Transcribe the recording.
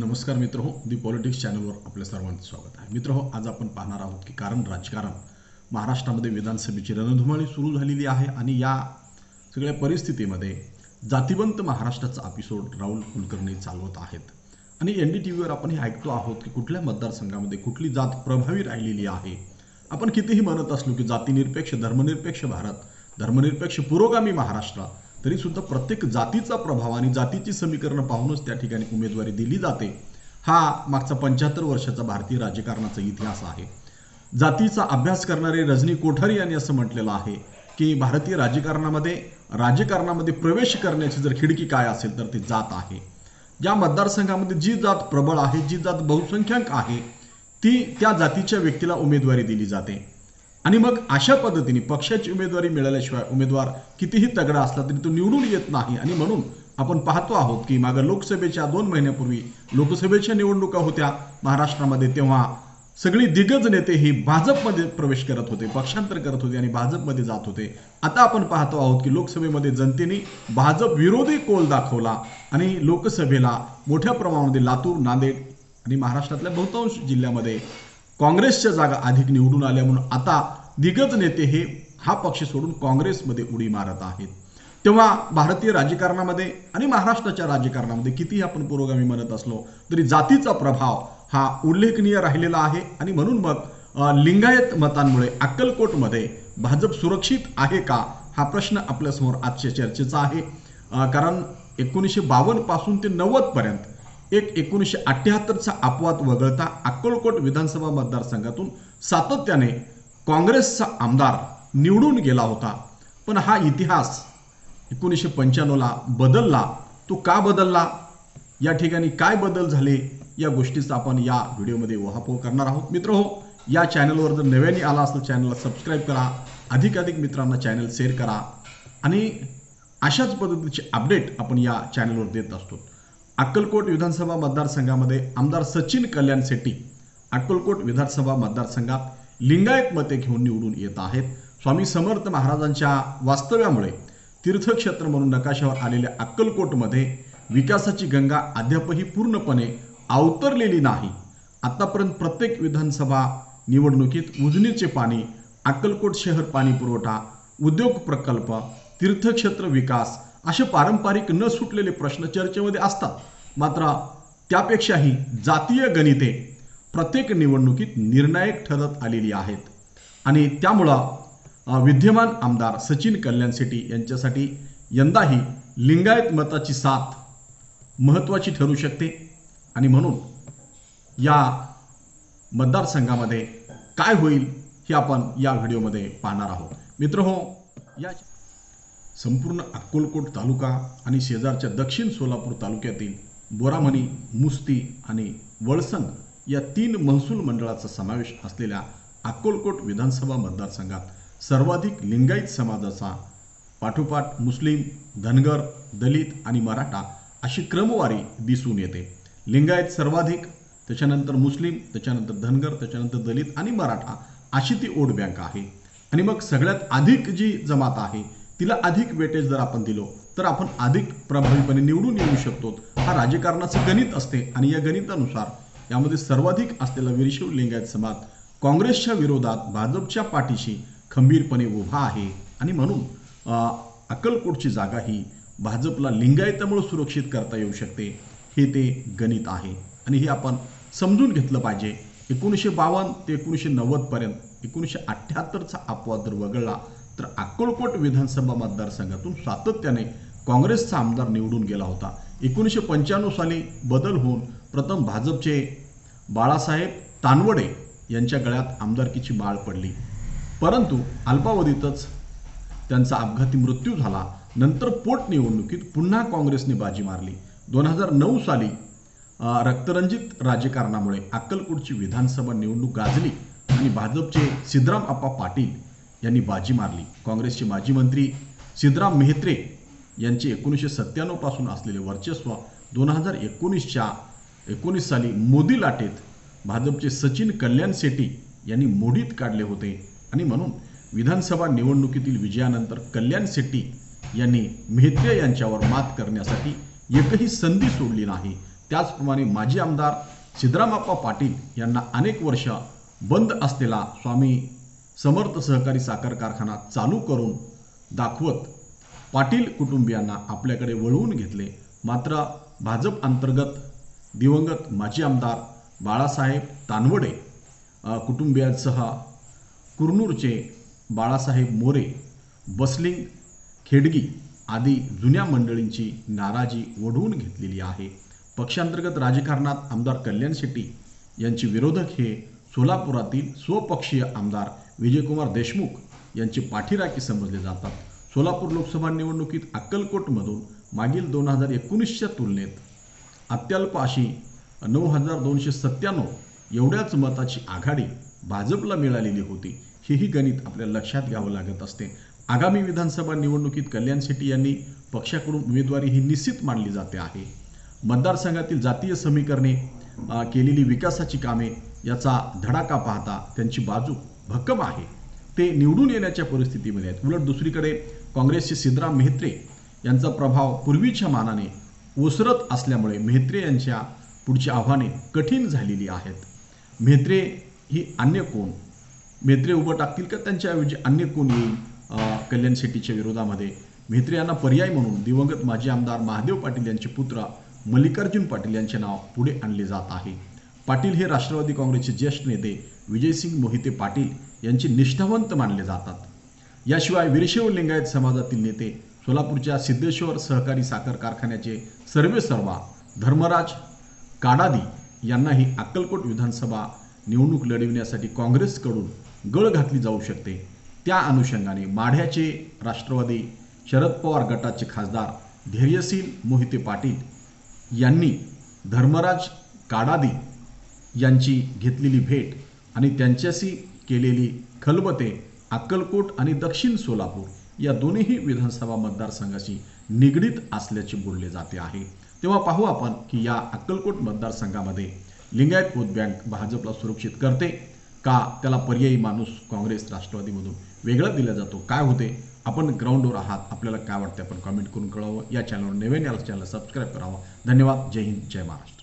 नमस्कार मित्र हो दी पॉलिटिक्स चॅनलवर आपल्या सर्वांचं स्वागत आहे. मित्र हो आज आपण पाहणार आहोत की कारण राजकारण महाराष्ट्रामध्ये विधानसभेची रणधुमाळी सुरू झालेली आहे आणि या सगळ्या परिस्थितीमध्ये जातिवंत महाराष्ट्राचा एपिसोड राहुल कुलकर्णी चालवत आहेत. आणि एन डी टी व्हीवर आपण हे ऐकतो आहोत की कुठल्या मतदारसंघामध्ये कुठली जात प्रभावी राहिलेली आहे. आपण कितीही म्हणत असलो की जातीनिरपेक्ष धर्मनिरपेक्ष भारत धर्मनिरपेक्ष पुरोगामी महाराष्ट्र तरी सुद्धा प्रत्येक जातीचा प्रभाव आणि जातीची समीकरणं पाहूनच त्या ठिकाणी उमेदवारी दिली जाते. हा मागचा पंच्याहत्तर वर्षाचा भारतीय राजकारणाचा इतिहास आहे. जातीचा अभ्यास करणारे रजनी कोठारी यांनी असं म्हटलेलं आहे की भारतीय राजकारणामध्ये राजकारणामध्ये प्रवेश करण्याची जर खिडकी काय असेल तर ती जात आहे. ज्या मतदारसंघामध्ये जी जात प्रबळ आहे जी जात बहुसंख्याक आहे ती त्या जातीच्या व्यक्तीला उमेदवारी दिली जाते. आणि मग अशा पद्धतीने पक्षाची उमेदवारी मिळाल्याशिवाय उमेदवार कितीही तगडा असला तरी तो निवडून येत नाही. आणि म्हणून आपण पाहतो आहोत की मागं लोकसभेच्या दोन महिन्यापूर्वी लोकसभेच्या निवडणुका होत्या महाराष्ट्रामध्ये तेव्हा सगळी दिग्गज नेते ही भाजपमध्ये प्रवेश करत होते पक्षांतर करत होते आणि भाजपमध्ये जात होते. आता आपण पाहतो आहोत की लोकसभेमध्ये जनतेने भाजप विरोधी कोल दाखवला आणि लोकसभेला मोठ्या प्रमाणामध्ये लातूर नांदेड आणि महाराष्ट्रातल्या बहुतांश जिल्ह्यामध्ये काँग्रेसच्या जागा अधिक निवडून आल्या म्हणून आता दिग्गज नेते हे हा पक्ष सोडून काँग्रेसमध्ये उडी मारत आहेत. तेव्हा भारतीय राजकारणामध्ये आणि महाराष्ट्राच्या राजकारणामध्ये कितीही आपण पुरोगामी म्हणत असलो तरी जातीचा प्रभाव हा उल्लेखनीय राहिलेला आहे. आणि म्हणून मग लिंगायत मतांमुळे अक्कलकोटमध्ये भाजप सुरक्षित आहे का हा प्रश्न आपल्यासमोर आजच्या चर्चेचा आहे. कारण एकोणीसशे बावन्नपासून ते नव्वदपर्यंत एक एकोणीसशे अठ्ठ्याहत्तरचा अपवाद वगळता अक्कलकोट विधानसभा मतदारसंघातून सातत्याने काँग्रेसचा आमदार निवडून गेला होता. पण हा इतिहास एकोणीसशे पंच्याण्णवला बदलला. तो का बदलला? या ठिकाणी काय बदल झाले? या गोष्टीचा आपण या व्हिडिओमध्ये वहापोह करणार आहोत. मित्र हो या चॅनलवर जर नव्याने आला असेल चॅनलला सबस्क्राईब करा. अधिकाधिक मित्रांना चॅनल शेअर करा. आणि अशाच पद्धतीचे अपडेट आपण या चॅनलवर देत असतो. अक्कलकोट विधानसभा मतदारसंघामध्ये आमदार सचिन कल्याण शेट्टी अक्कलकोट विधानसभा मतदारसंघात लिंगायत मते घेऊन निवडून येत आहेत. स्वामी समर्थ महाराजांच्या वास्तव्यामुळे तीर्थक्षेत्र म्हणून नकाशावर आलेल्या अक्कलकोटमध्ये विकासाची गंगा अद्यापही पूर्णपणे अवतरलेली नाही. आतापर्यंत प्रत्येक विधानसभा निवडणुकीत उजनीचे पाणी अक्कलकोट शहर पाणी पुरवठा उद्योग प्रकल्प तीर्थक्षेत्र विकास असे पारंपरिक न सुटलेले प्रश्न चर्चेमध्ये असतात. मात्र त्यापेक्षाही जातीय गणिते प्रत्येक निवडणुकीत निर्णायक ठरत आलेली आहेत. आणि त्यामुळं विद्यमान आमदार सचिन कल्याण शेट्टी यांच्यासाठी यंदाही लिंगायत मताची साथ महत्त्वाची ठरू शकते. आणि म्हणून या मतदारसंघामध्ये काय होईल हे आपण या व्हिडिओमध्ये पाहणार आहोत. मित्र हो या संपूर्ण अक्कलकोट तालुका आणि शेजारच्या दक्षिण सोलापूर तालुक्यातील बोरामणी मुस्ती आणि वळसंग या तीन महसूल मंडळाचा समावेश असलेल्या अक्कलकोट विधानसभा मतदारसंघात सर्वाधिक लिंगायत समाजाचा पाठोपाठ मुस्लिम धनगर दलित आणि मराठा अशी क्रमवारी दिसून येते. लिंगायत सर्वाधिक त्याच्यानंतर मुस्लिम त्याच्यानंतर धनगर त्याच्यानंतर दलित आणि मराठा अशी ती वोट बँक आहे. आणि मग सगळ्यात अधिक जी जमात आहे तिला अधिक वेटेज जर आपण दिलो तर आपण अधिक प्रभावीपणे निवडून येऊ शकतो. हा राजकारणाचं गणित असते आणि या गणितानुसार यामध्ये सर्वाधिक असलेला विरशिव लिंगायत समाज काँग्रेसच्या विरोधात भाजपच्या पाठीशी खंबीरपणे उभा आहे. आणि म्हणून अक्कलकोटची जागा ही भाजपला लिंगायतामुळे सुरक्षित करता येऊ शकते हे ते गणित आहे. आणि हे आपण समजून घेतलं पाहिजे एकोणीसशे बावन्न ते एकोणीसशे नव्वदपर्यंत एकोणीसशे अठ्ठ्याहत्तरचा अपवाद जर वगळला तर अक्कलकोट विधानसभा मतदारसंघातून सातत्याने काँग्रेसचा आमदार निवडून गेला होता. एकोणीसशे पंच्याण्णव साली बदल होऊन प्रथम भाजपचे बाळासाहेब तानवडे यांच्या गळ्यात आमदारकीची बाळ पडली. परंतु अल्पावधीतच त्यांचा अपघाती मृत्यू झाला. नंतर पोटनिवडणुकीत पुन्हा काँग्रेसने बाजी मारली. दोन हजार नऊ साली रक्तरंजित राजकारणामुळे अक्कलकोटची विधानसभा निवडणूक गाजली आणि भाजपचे सिद्धराम आप्पा पाटील यांनी बाजी मारली. काँग्रेसचे माजी मंत्री सिद्धराम मेहत्रे यांचे एकोणीसशे सत्त्याण्णवपासून असलेले वर्चस्व दोन हजार एकोणीसच्या एकोणीस साली मोदी लाटेत भाजपचे सचिन कल्याण शेट्टी यांनी मोडीत काढले होते. आणि म्हणून विधानसभा निवडणुकीतील विजयानंतर कल्याण शेट्टी यांनी मेहत्रे यांच्यावर मात करण्यासाठी एकही संधी सोडली नाही. त्याचप्रमाणे माजी आमदार सिद्धरामप्पा पाटील यांना अनेक वर्ष बंद असलेला स्वामी समर्थ सहकारी साखर कारखाना चालू करून दाखवत पाटील कुटुंबियांना आपल्याकडे वळवून घेतले. मात्र भाजप अंतर्गत दिवंगत माजी आमदार बाळासाहेब तानवडे कुटुंबियांसह कुरनूरचे बाळासाहेब मोरे बसलिंग खेडगी आदी जुन्या मंडळींची नाराजी ओढवून घेतलेली आहे. पक्षांतर्गत राजकारणात आमदार कल्याण शेट्टी यांचे विरोधक हे सोलापुरातील स्वपक्षीय आमदार विजयकुमार देशमुख यांची पाठीराखी समजले जातात. सोलापूर लोकसभा निवडणुकीत अक्कलकोटमधून मागील दोन हजार एकोणीसच्या तुलनेत अत्यल्प अशी नऊ हजार दोनशे सत्त्याण्णव एवढ्याच मताची आघाडी भाजपला मिळालेली होती हेही गणित आपल्याला लक्षात घ्यावं लागत असते. आगामी विधानसभा निवडणुकीत कल्याण शेट्टी यांनी पक्षाकडून उमेदवारी ही निश्चित मानली जाते आहे. मतदारसंघातील जातीय समीकरणे केलेली विकासाची कामे याचा धडाका पाहता त्यांची बाजू भक्कम आहे. ते निवडून येण्याच्या परिस्थितीमध्ये आहेत. उलट दुसरीकडे काँग्रेसचे सिद्धराम मेहत्रे यांचा प्रभाव पूर्वीच्या मानाने ओसरत असल्यामुळे मेहत्रे यांच्या पुढची आव्हाने कठीण झालेली आहेत. मेहत्रे ही अन्य कोण? मेहत्रे उभं टाकतील का? त्यांच्याऐवजी अन्य कोण येईल कल्याण शेट्टीच्या विरोधामध्ये? मेहत्रे यांना पर्याय म्हणून दिवंगत माजी आमदार महादेव पाटील यांचे पुत्र मल्लिकार्जुन पाटील यांचे नाव पुढे आणले जात आहे. पाटील हे राष्ट्रवादी काँग्रेसचे ज्येष्ठ नेते विजयसिंग मोहिते पाटील यांचे निष्ठावंत मानले जातात. याशिवाय वीरशैव लिंगायत समाजातील नेते सोलापूरच्या सिद्धेश्वर सहकारी साखर कारखान्याचे सर्वे सर्वा धर्मराज काडादी यांनाही अक्कलकोट विधानसभा निवडणूक लढविण्यासाठी काँग्रेसकडून गळ घातली जाऊ शकते. त्या अनुषंगाने माढ्याचे राष्ट्रवादी शरद पवार गटाचे खासदार धैर्यशील मोहिते पाटील यांनी धर्मराज काडादी यांची घेतलेली भेट आणि त्यांच्याशी केलेली खलबते अक्कलकोट आणि दक्षिण सोलापूर या दोन्ही विधानसभा मतदारसंघाशी निगडीत असल्याचे बोलले जाते आहे. तेव्हा पाहू आपण की या अक्कलकोट मतदारसंघामध्ये लिंगायत वोट बँक भाजपला सुरक्षित करते का? त्याला पर्यायी माणूस काँग्रेस राष्ट्रवादीमधून वेगळा दिला जातो. काय होते? आपण ग्राउंडवर आहात. आपल्याला काय वाटते? आपण कमेंट करून कळावं. या चॅनलवर नवीन याला चॅनल सबस्क्राईब करावं. धन्यवाद. जय हिंद. जय महाराष्ट्र.